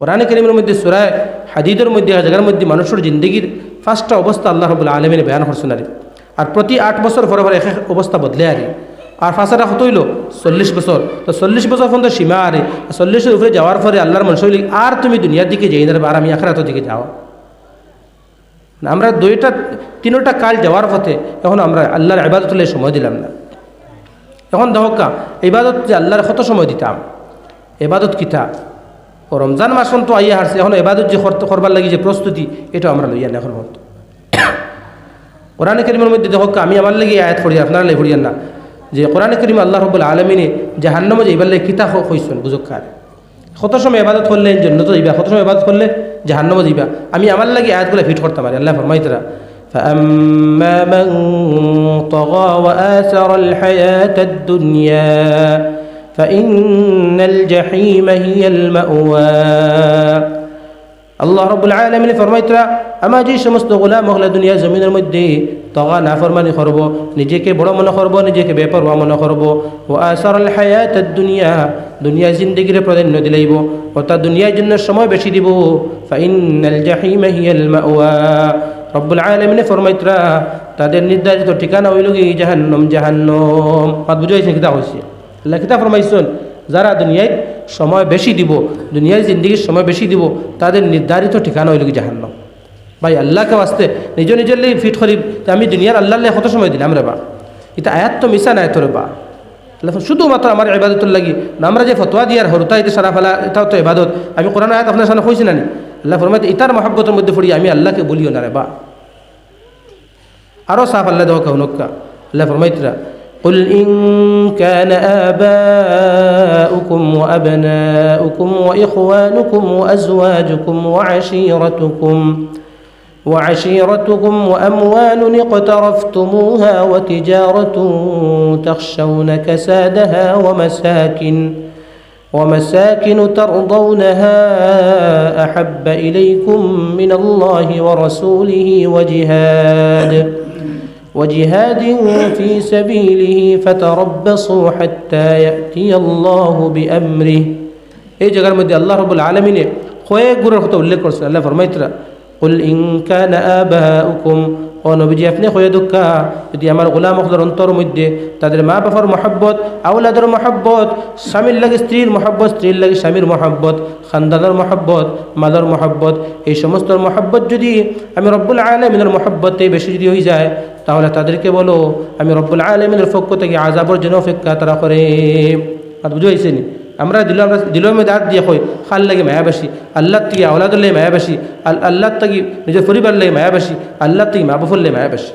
কোরআন করিমের মধ্যে সুরায় হাদিদের মধ্যে জায়গার মধ্যে মানুষের জিন্দগির ফার্স্টটা অবস্থা আল্লাহ রবুল্লা আলমিনে বয়ান করছেন আর আর প্রতি আট বছর পরে পরে এক অবস্থা বদলে আরে আর ফাঁসাটা কত হইল? চল্লিশ বছর। তো চল্লিশ বছর পর্যন্ত সীমা আরে চল্লিশের উপরে যাওয়ার পরে আল্লাহর মানুষ হইলি আর তুমি দুনিয়ার দিকে যাই না আর আমি আখরাতের দিকে যাও আমরা দুইটা, তিনোটা কাল যাওয়ার পথে এখন আমরা আল্লাহর ইবাদতুল্লাহ সময় দিলাম না। এখন দেখকা ইবাদত যে আল্লাহর কত সময় দিতাম? এবাদত কিতা? ও রমজান মাসন তো আইয়া হারছে এখন এবাদত যে করতে করবার লাগি যে প্রস্তুতি এটা আমরা লইয়া না এখন মতো কোরআন করিমের মধ্যে দেখো আমি আমার লাগি আয়াত পড়ি আপনারা লাগে পড়িয়ান না যে কোরআন করিম আল্লাহ রবুল আলমিনে যে হান্নম যে এবার লাগে কিতা হইছেন বুঝকার কত সময় এবাদত করলে জন্য তো যাইবা কত সময় এবাদত করলে যে হান্নম যাইবা আমি আমার লাগে আয়াতগুলো ফিট করতে পারি আল্লাহ ফরমাইতরা فأما من طغى وآثر الحياة الدنيا فإن الجحيم هي المأوى আল্লাহ রবুল আলমিন ফরমাইতরা আমার যে সমস্ত গোলাম মহলা দুনিয়া জমিনের মধ্যে তগা না ফরমানি করব নিজেকে বড় মনে করব নিজেকে বেপরওয়া মনে করব ও আসার হায়াত দুনিয়া দুনিয়া জিন্দগির প্রাধান্য দিলাইব অর্থাৎ দুনিয়ার জন্য সময় বেশি দিব ফাইনাল জাহিম হিয়াল মাওয়া রব্বুল আলমিনে ফরমাইতরা তাদের নির্ধারিত ঠিকানা হইল কি জাহান্নম জাহান্নম মাত বুঝাইছেন কিতা হয়েছে কিতা ফরমাইছেন, যারা দুনিয়ায় সময় বেশি দিব দুনিয়ার জিন্দগির সময় বেশি দিব, তাদের নির্ধারিত ঠিকানা হইল কি জাহান্নম। ভাই, আল্লাহকে আসতে নিজ নিজের লেগে ফিট করি আমি দুনিয়ার আল্লাহ কত সময় দিলাম রে বা? এটা আয়াত তো মিশা নাই তোর বা। শুধুমাত্র আমার ইবাদতুর লাগি আমরা যে ফতোয়া দিয়ার হরতা এতে সারা ফেলা, এটাও তো ইবাদত। আমি কোরআন আয়াত আপনার সামনে কইছি না আল্লাহ ফরমাইতে ইতার মহাব্বতের মধ্যে পড়ি, আমি আল্লাহকে বলিও না রে বা। আরও সাফ আল্লাহ দেহ কাউনক্কা আল্লাহ ফরমাইতরা قل إن كان آباؤكم وأبناؤكم وإخوانكم وأزواجكم وعشيرتكم وعشيرتكم وأموال اقترفتموها وتجارة تخشون كسادها ومساكن ومساكن ترضونها أحب إليكم من الله ورسوله وجهاد وجهاد في سبيله فتربصوا حتى يأتي الله بأمره এই জায়গার মধ্যে আল্লাহ রবুল আলমিনে কয়েক গুণের কথা উল্লেখ করছেন আল্লাহ ফরমাইতরা কুল ইনকান আবাউকুম ও নবীজি, আপনি হয়ে দুঃখা যদি আমার গোলাম অখলার অন্তর মধ্যে তাদের মা বাবার মহাব্বত আউলাদের মহাব্বত, স্বামীর লাগে স্ত্রীর মহাব্বত, স্ত্রীর লাগে স্বামীর মহাব্বত, খানদানের মহাব্বত, মাদার মহাব্বত, এই সমস্ত মহাব্বত যদি আমি রব্বুল আলমিনের মহাব্বতে বেশি যদি হয়ে যায়, তাহলে তাদেরকে বলো, আমি রব্বুল আলমিনের পক্ষ থেকে আজাবর জন্য অপেক্ষা তারা করে। আর বুঝে হয়েছে নি আমরা দিল আমরা দিলের মধ্যে হাত দিয়ে কই, খাল লাগে মায়াবাসী আল্লাহ থেকে আওলাদ লাগে মায়াবাসী আল্লাহ থেকে নিজের পরিবার লাগে মায়াবাসী আল্লাহ থেকে মা বাফর লাগে মায়াবাসী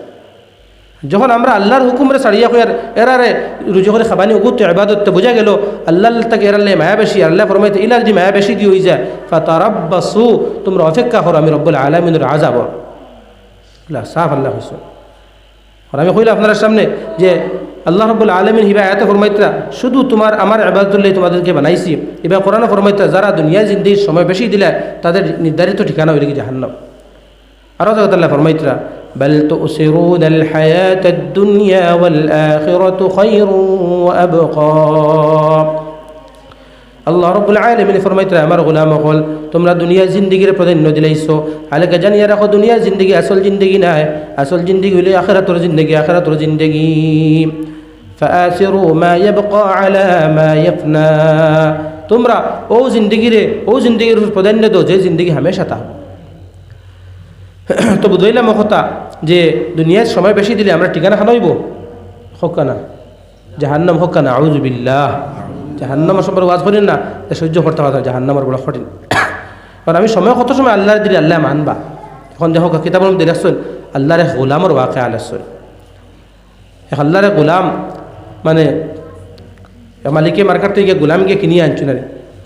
যখন আমরা আল্লাহর হুকুমরে ছাড়িয়া কই আর এরারে রুজু করে খাবানি, উগুত ইবাদত বোঝা গেল আল্লাহ তাকে এরালে মায়াবাসী আল্লাহ ফরমাইতে ইলার যে মায়াবাসী দিয়ে হয়ে যায়, ফাতারাব্বাসু, তোমরা অপেক্ষা করো আমি রব্বুল আলামিনের আজাব সাফ আল্লাহ হইসন আর আমি কইলাম আপনার সামনে যে আল্লাহ রব্বুল আলমিন হিবা এত ফরমাইত্রা শুধু তোমার আমার আবাদুল্লাহ তোমাদেরকে বানাইছি এবার কোরআন ফরমাইত্রা যারা দুনিয়া জিন্দির সময় বেশি দিলে তাদের নির্ধারিত ঠিকানা হইলে কি জাহান্নাম আরও জগৎ আল্লাহ ফরমাইত্রা بل تؤثرون الحياة الدنيا والآخرة خير وأبقى আল্লাহ রব্বুল আলমিন ফরমাইতে আমার গোলাম হল তোমরা দুনিয়া জিন্দিগির প্রাধান্য দিলাইছো আলেকে জানিয়ে রাখো দুনিয়া জিন্দগি আসল জিন্দগি নাই আসল জিন্দগি হইলে আখেরাতর জিন্দগি আখেরাতর জিন্দগি فآثروا ما يبقى على ما يفنى তোমরা ও জিন্দগিরে ও জিন্দগির প্রাধান্য দো যে জিন্দগি হামেশা থাকবো তো বুঝলাম কথা যে দুনিয়ার সময় বেশি দিলে আমরা ঠিকানা খানাইব হকা না জাহান্নাম হকা না আউজুবিল্লাহ জাহান্নামার সম্পর্কে ওয়াজ করেন না তা সহ্য করতে পারতাম জাহান্নামার বড় কঠিন কারণ আমি সময় কত সময় আল্লাহর দিলে আল্লাহ মানবা এখন দেখো কিতাবের মধ্যে দেখছেন আল্লাহর গোলামর ওয়াকে আলাসন এক আল্লাহরে গোলাম মানে মালিকে মার্কেট থেকে গোলামকে কিনিয়ে আনছো না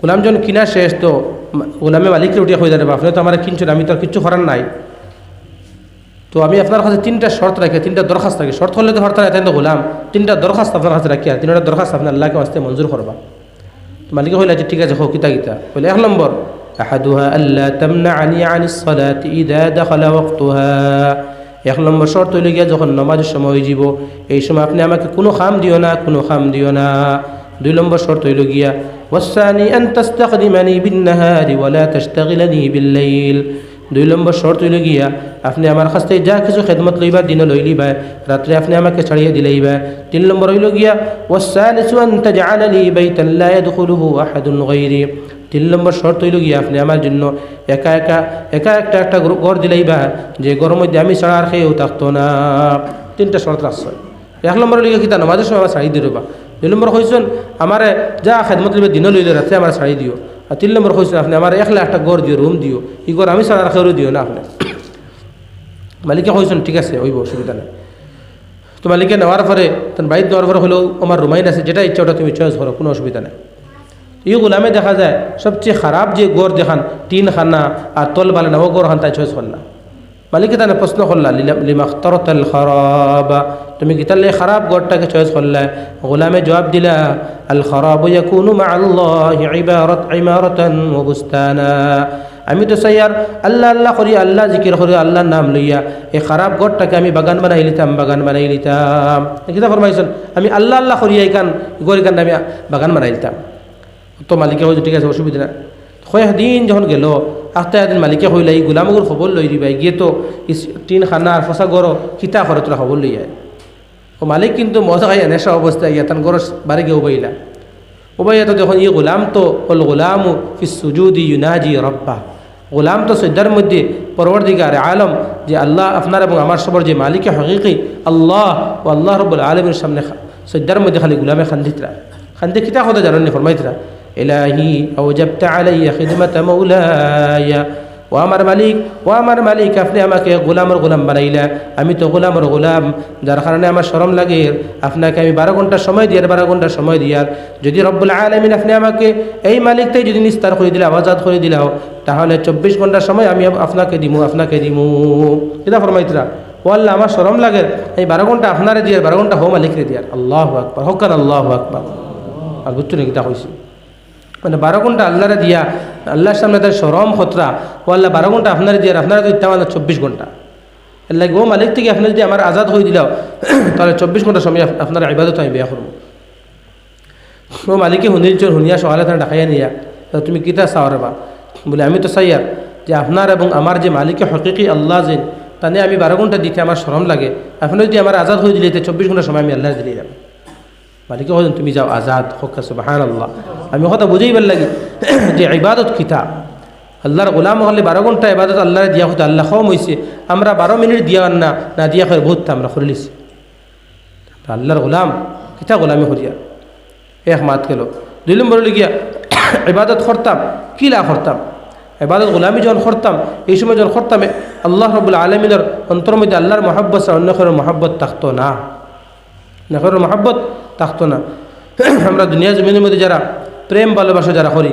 গোলাম যখন কিনা শেষ তো গোলামে মালিককে উঠিয়ে হয়ে যাবে আপনি তো আমার কিনছেন আমি তো আর কিচ্ছু করার নাই তো আমি আপনার কাছে তিনটা শর্ত রাখি তিনটা দরখাস্ত রাখি শর্ত হলে তো হরতাল এতেন গোলাম তিনটা দরখাস্ত আপনার কাছে রাখি আর তিনটা দরখাস্ত আপনি আল্লাহকে আসতে মঞ্জুর করবা মালিক হইলে যে ঠিক আছে হোক কিতা গীতা বলে এক নম্বর أحدها ألا تمنعني عن الصلاة إذا دخل وقتها এক নম্বর শর্ত হইলে গিয়া যখন নমাজের সময় হয়ে যাব এই সময় আপনি আমাকে কোনো খাম দিও না, কোনো খাম দিও না। দুই নম্বর শর্ত হইল গিয়া ওয়াসানি আন তাস্তাখদিমানি বিন নাহারি ওয়ালা তাস্তাগিলানি বিল্লাইল। দুই নম্বর শর্ত হইল গিয়া, আপনি আমার কাছ থেকে যা কিছু খেদমত লইবা দিন লই লিবা রাত্রে আপনি আমাকে ছাড়িয়ে দিলেইবা। তিন নম্বর হইল গিয়া ওয়াসালিসু আন তাজআলানি বাইতান লা ইয়াদখুলুহু আহাদুন গায়রি। তিন নম্বর শর্ত হইল গিয়া আপনি আমার জন্য একা একা একা একটা একটা ঘর দিলেইবা যে ঘরের মধ্যে আমি ছাড়া আর খেয়েও থাকতো না। তিনটা শর্ত রাখছেন এক নম্বর লিখে কিতা নামাজের সময় আমার শাড়ি দিবা দুই নম্বর কইছেন আমারে যা খেদমত লিবে দিন লইলে রাত্রে আমার শাড়ি দিও। আর তিন নম্বর কইছেন আপনি আমার একলা একটা ঘর দিও, রুম দিও। ই ঘর আমি ছাড়া আর দিও না আপনি। মালিকে কইছেন, ঠিক আছে ওইব অসুবিধা নেই। তো মালিকে নেওয়ার পরে, তার বাড়িতে নেওয়ার পরে হলেও আমার রুমাইন আছে যেটা ইচ্ছা ওটা তুমি চয়েস করো, কোনো অসুবিধা নেই। এই গোলামে দেখা যায়, সবচেয়ে খারাপ যে গড় দেখান তিন খানা আর তল বালে না, ও গড় খান তাই চয়েস করলা মালিকে তানে প্রশ্ন করলা লিমাখতরতাল খারাবা। তুমি কি তাহলে খারাপ গড়টাকে চয়েস করলা? গোলামে জবাব দিলা, আল খারাব ইয়াকুনু মা আল্লাহ ইবারত ইমারতান ওয়া আমি তো চাই আর আল্লাহ আল্লাহ করি, আল্লাহ জিকির করি, আল্লাহর নাম লইয়া। এই খারাপ গড়টাকে আমি বাগান বানাই লিতাম, বাগান বানাই লিতাম। কিতা ফরমাইছেন, আমি আল্লাহ আল্লাহ করি, এই কান গড়ি কান আমি বাগান বানাই লিতাম। তো মালিকে হয়েছে ঠিক আছে, অসুবিধা না কয়েক দিন যখন গেল আস্তে একদিন মালিকে হইলে এই গোলামগুর খবর লই দিবা গিয়ে তো টিন খানা আর ফসা গড় কিতা করে তোরা খবর লই যায় ও মালিক কিন্তু মজা খাই নেশা অবস্থায় ইয়া তান গড় বাড়ি গিয়ে উবাইলা উবাইয়া তো যখন ই গোলাম তো ওল গোলাম ফিস সুজুদি ইউনাজি রব্বা গোলাম তো সদ্যার মধ্যে পরবর্তীকার আলম যে আল্লাহ আপনার এবং আমার সবর যে মালিকে হকিকি, আল্লাহ ও আল্লাহ রব্বুল আলমের সামনে সদ্যার মধ্যে খালি গোলামে খান্দিতরা খান্দি কিতা কথা জানেন ফরমাইতরা ইলাহি আওজাবতা আলাইয়া খিদমাত মাওলায়া ও আমার মালিক, ও আমার মালিক, আপনি আমাকে গোলামর গোলাম বানাইলা আমি তো গোলামর গোলাম, যার কারণে আমার সরম লাগে। আপনাকে আমি বারো ঘণ্টা সময় দিয়ার, বারো ঘণ্টা সময় দিয়ার। যদি রব্বুল আলমিন আপনি আমাকে এই মালিকটাই যদি নিস্তার করে দিলাও আজাদ করে দিলাও তাহলে চব্বিশ ঘণ্টা সময় আমি আপনাকে দিমু আপনাকে দিমু। এটা ফরমাইতরা? ও আল্লাহ, আমার সরম লাগে। এই বারো ঘণ্টা আপনারে দিয়ার, বারো ঘণ্টা হো মালিকরে দিয়ার। আল্লাহ আকবর হকান আল্লাহ আকবর। আর বুঝছ নাকি তা হয়েছে মানে বারো ঘণ্টা আল্লাহরে দিয়া, আল্লাহর সামনে তার সরম খতরা, ও আল্লাহ বারো ঘণ্টা আপনারা দিয়ে, আপনারা তো ইত্যা চব্বিশ ঘণ্টা। আল্লাহ ও মালিক থেকে আপনার যদি আমার আজাদ হয়ে দিলাও, তাহলে চব্বিশ ঘণ্টা সময় আপনার ইবাদত আমি বিয়া করব। ও মালিকে শুনিল শুনিয়া সকালে তারা ডাকাইয়া নিয়া তুমি কিতা চাও বা বলে, আমি তো চাই আর যে আপনার এবং আমার যে মালিকে হকিকি আল্লাহ যে তানে আমি বারো ঘণ্টা দিতে আমার সরম লাগে আপনি যদি আমার আজাদ হয়ে দিলে চব্বিশ ঘণ্টা সময় আমি আল্লাহ দিলে যাব। মালিকে হলেন তুমি যাও আজাদ হকা সুবাহান আল্লাহ আমি কথা বুঝেইবার লাগি। যে ইবাদত কিতা? আল্লাহর গোলাম হলে বারো ঘণ্টা ইবাদত আল্লাহর দিয়া হতো আল্লাহ কম হয়েছে আমরা বারো মিনিট দিয়া না না দিয়া করে বহুত আমরা করিলিছি আল্লাহর গোলাম, কিতা গোলামি করিয়া? এক মাত গেল। দুই নম্বর গিয়া, ইবাদত করতাম কিলা করতাম? এবাদত গোলামি যখন করতাম, এই সময় যখন করতাম, আল্লাহ রবুল্লা আলমিনের অন্তর মধ্যে আল্লাহর মহাব্বত অন্য করে মহাব্বত থাকতো না। নেখর মহাব্বত থাকতো না। আমরা দুনিয়া জমিনের মধ্যে যারা প্রেম, ভালোবাসা যারা করি,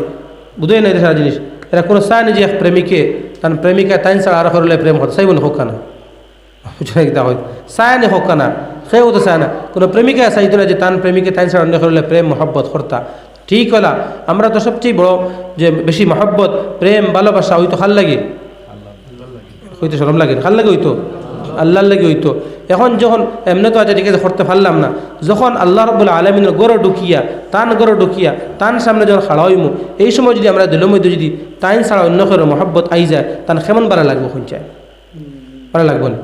বুঝেই নাই সারা জিনিস। এরা কোনো চায় না যে এক প্রেমিকে তার প্রেমিকা তাইন ছাড়া আরও করলে প্রেম হতো। চাইব না, হোক না। কিতা হয়। চায় না, হোক না। সেও তো চায় না। কোনো প্রেমিকা চাইতো না যে তার প্রেমিকে তাইন ছাড়া অন্য করলে প্রেম, মহব্বত, করতা। ঠিক হলা। আমরা তো সবচেয়ে বড় যে বেশি মহব্বত, প্রেম, ভালোবাসা হইতো খাল লাগে। হইতো সরম লাগে খাল লাগে হইতো আল্লাহর লাগে হইতো এখন যখন এমনি তো আছে ঠিক আছে করতে পারলাম না যখন আল্লাহ রব্বুল আলমিনের গড় ঢুকিয়া তান গড় ঢুকিয়া তান সামনে যখন খাড়া হইমু এই সময় যদি আমরা দিলের মধ্যে যদি তাইন ছাড়া অন্য করে মহব্বত আই যায় তান কেমন বাড়া লাগবো শুনচায় বাড়া লাগবো না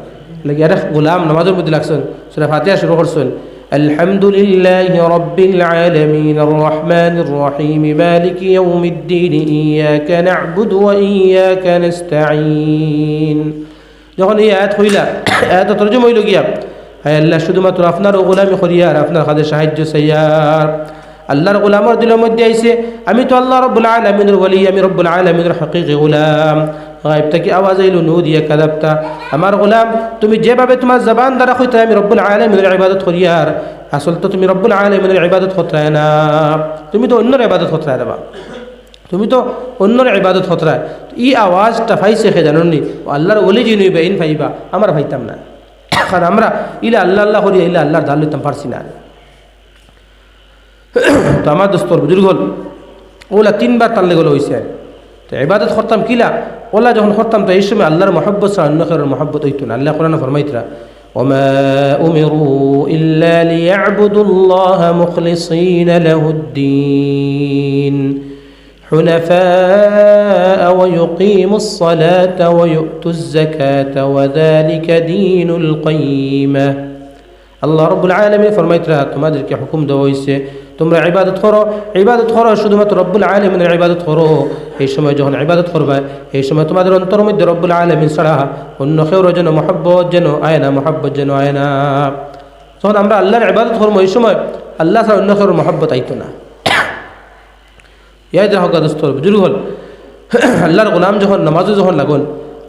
লাগে এটা গোলাম নামাজের মধ্যে লাগছেন সেটা ফাতিয়া শুরু করছেন الحمد لله رب العالمين الرحمن الرحيم مالك يوم الدين إياك نعبد وإياك نستعين যখন এই আয়াত হইলা, আয়াত তর্জম হইল গিয়া, হায় আল্লাহ, শুধুমাত্র আপনার গোলামি করিয়ার আপনার কাছে সাহায্য সাইয়ার আল্লাহর গোলামর দিলের মধ্যে আইসে আমি তো আল্লাহ রব্বুল আলমিনের বলি আমি রব্বুল আলমিনের হকিকে গোলাম। গাইব থেকে আওয়াজ আইল নু দিয়ে কাদাবতা আমার গোলাম, তুমি যেভাবে তোমার জবান দ্বারা হইতে আমি রব্বুল আলমিনের ইবাদত করিয়ার আসল তো তুমি রব্বুল আলমিনের ইবাদত খতরায় না? তুমি তো অন্যর ইবাদত খতরায় দেবা? তুমি তো অন্যর ইবাদত খতরায় ই আওয়াজটা ফাইছে খে জানি আল্লাহর ওলি যিনি বেইন ফাইবা আমার ভাইতাম না কারণ আমরা ইলে আল্লাহ আল্লাহ করি ইলে আল্লাহর দাল লইতাম পারছি না তো আমার দোস্তর বুজুর্গ হল ওলা তিনবার তাল্লে গেলো হয়েছে আর তো ইবাদত করতাম কিলা ওলা যখন করতাম তো এই সময় আল্লাহর মহব্বত ছাড়া অন্য কারোর মহব্বত হইতো না আল্লাহ কোরআন ফরমাইতরা وما أمروا إلا ليعبدوا الله مخلصين له الدين حنفاء ويقيموا الصلاة ويؤتوا الزكاة وذلك دين القيمة আল্লাহ রব্বুল আলমী ফরমাইতরা তোমাদেরকে হুকুম দেওয়া হয়েছে তোমরা ইবাদত করো ইবাদত করো শুধুমাত্র রব্বুল আলমিনের ইবাদত করো এই সময় যখন ইবাদত করবে এই সময় তোমাদের অন্তর মধ্যে রব্বুল আলমিন ছাড়া অন্য কেউ যেন মহাব্বত যেন আয় না মহাব্বত যেন আয় না যখন আমরা আল্লাহর ইবাদত করবো এই সময় আল্লাহ ছাড়া অন্য কেউ মহাব্বত আইতো না ইয়াদ হক দোস্ত বুজুর্গ হল আল্লাহর গোলাম যখন নামাজও যখন লাগুন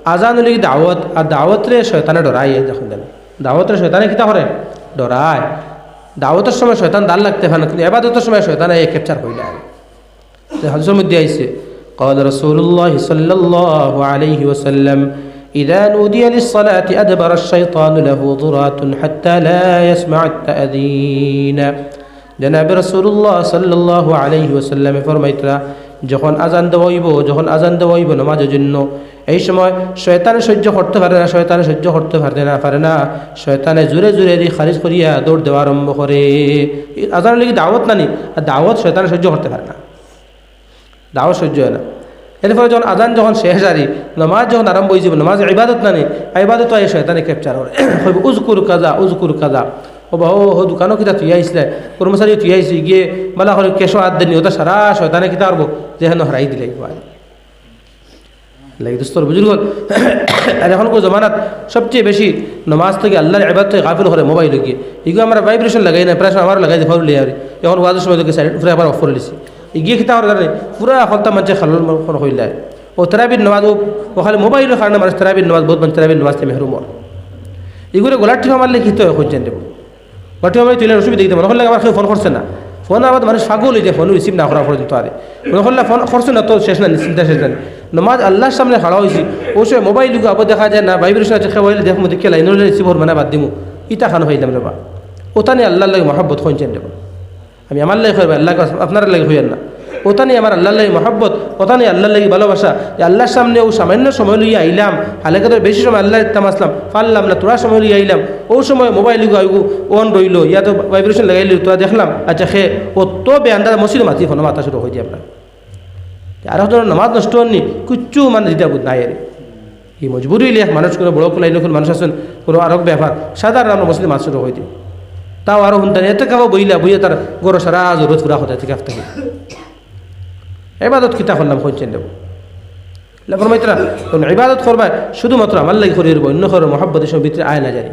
আজান হলে দাওয়াত আর দাওয়াতরে শয়তানে ডরাই যখন দেন দাওয়াতের শয়তানে কিতা করে ডরায় দাওয়াতের সময় শয়তান দাল লাগতে পারে না কিন্তু এবাদতের সময় শয়তানে এ ক্যাপচার হইলে আর হাদিসের মধ্যে আইছে قال رسول الله صلى الله عليه وسلم إذا نودي للصلاة أدبر الشيطان له ضرات حتى لا يسمع التأذين জনাব রসুল্লাহ সাল্লাহ আলহি ওসাল্লামে ফরমাইতরা, যখন আজান দেওয়াইব যখন আজান দেওয়াইব নামাজের জন্য, এই সময় শয়তানে সহ্য করতে পারে না, শয়তানে সহ্য করতে পারে না পারে না। শয়তানে জোরে জোরে দি খারিজ করিয়া দৌড় দেওয়া আরম্ভ করে। আজানের লিগে দাওয়াত নানি আর দাওয়াত শয়তানে সহ্য করতে পারে না। দাওয়াত সহ্য হয় না। এরপরে যখন আজান যখন শেষ আরি নামাজ যখন আরম্ভ হয়ে যাব নামাজ ইবাদত নানি ইবাদত আই শয়তানে ক্যাপচার করে। উজকুর কাজা উজকুর কাজা বা দোকানও কিতা তুই আইসলে কর্মচারী তুই আইসি গিয়ে বলা করে কেশো হাত দেনি ওটা সারা শয়তানে কিতা পারব যে হেন হারাই দিলে লাগে দোস্তর বুজুর্গ আর এখন কো জমানাত সবচেয়ে বেশি নমাজ থেকে আল্লাহর এবার থেকে গাফিল করে মোবাইল গিয়ে। এগুলো আমরা ভাইব্রেশন লাগাই না প্রায় আমার লাগাই দিয়ে ফাউল লিয়ারি এখন ওয়াজের সময় তোকে সাইড ফুরে আবার অফ করে লিছি এগিয়ে খিতা আমার কারণে পুরা হত্যা মানুষ খালুর হইলে ও তেরাবির নমাজ ও খালি মোবাইলের কারণে মানুষ তেরাবির নমাজ, বহুত মানুষ তেরাবির নমাজ মেহরুম এগুলো গোলার ঠিক মারলে খিতে হয় খুঁজছেন দেবো আমি তুলে অসুবিধা দিতে মনে করলে আমার কেউ ফোন করছে না। ফোন আমার মানুষ পাগল হয়ে ফোন রিসিভ না করা পর্যন্ত আরে। মনে করলে ফোন করছে না তো শেষ না চিন্তা শেষ না নমাজ আল্লাহর সামনে খাড়া হয়েছি ওই সময় মোবাইল আবার দেখা যায় না ভাইব্রেশন আছে খেয়ে দেখো দেখে লাইন রিসিভ হর মানে বাদ দিমু। ইটা খান হইলাম যাবে বা নিয়ে আল্লাহর লাগে মহাব্বত হইছেন দেব আমি আমার লাগে হইবে আল্লাহ আপনার লাগে হইয়েন না। ওতানি আমার আল্লাহ মহাব্বত, ওতানি আল্লাহ লাগে ভালোবাসা। আল্লাহর সামনে ও সামান্য সময় লইয়া আইলাম, হালেকে তো বেশি সময় আল্লাহ ইতাম আসলাম, পারলাম না, তোরা সময় লইয়া আইলাম। ও সময় মোবাইল আইগু অন রইল, ইয়া তো ভাইব্রেশন লাগাইলি তোরা দেখলাম আচ্ছা খে, ও তো বেআন্দা মসজিদ মাতি ফোন মাথা শুরু হয়ে যায় আপনার। আর একজন নামাজ নষ্ট হননি কুচ্ছু মানে দিতে নাই আরে এই মজবুরি লিয়া মানুষ কোনো বড় কোলাই নকুল মানুষ আছেন, কোনো আরক ব্যাপার, সাধারণ আমরা মসজিদে মাছ শুরু হয়ে তাও আরও শুনতেন এতে খাব বইলা বইয়া তার গরো সারা জরুরত ফুরা হতে থেকে এবাদত কিতা করলাম খুঁজছেন দেব। লেবর মাইতরা তখন ইবাদত করবা, শুধুমাত্র আমার লাগে করে অন্য করে মহাব্বতের সব ভিতরে আয় না জানি।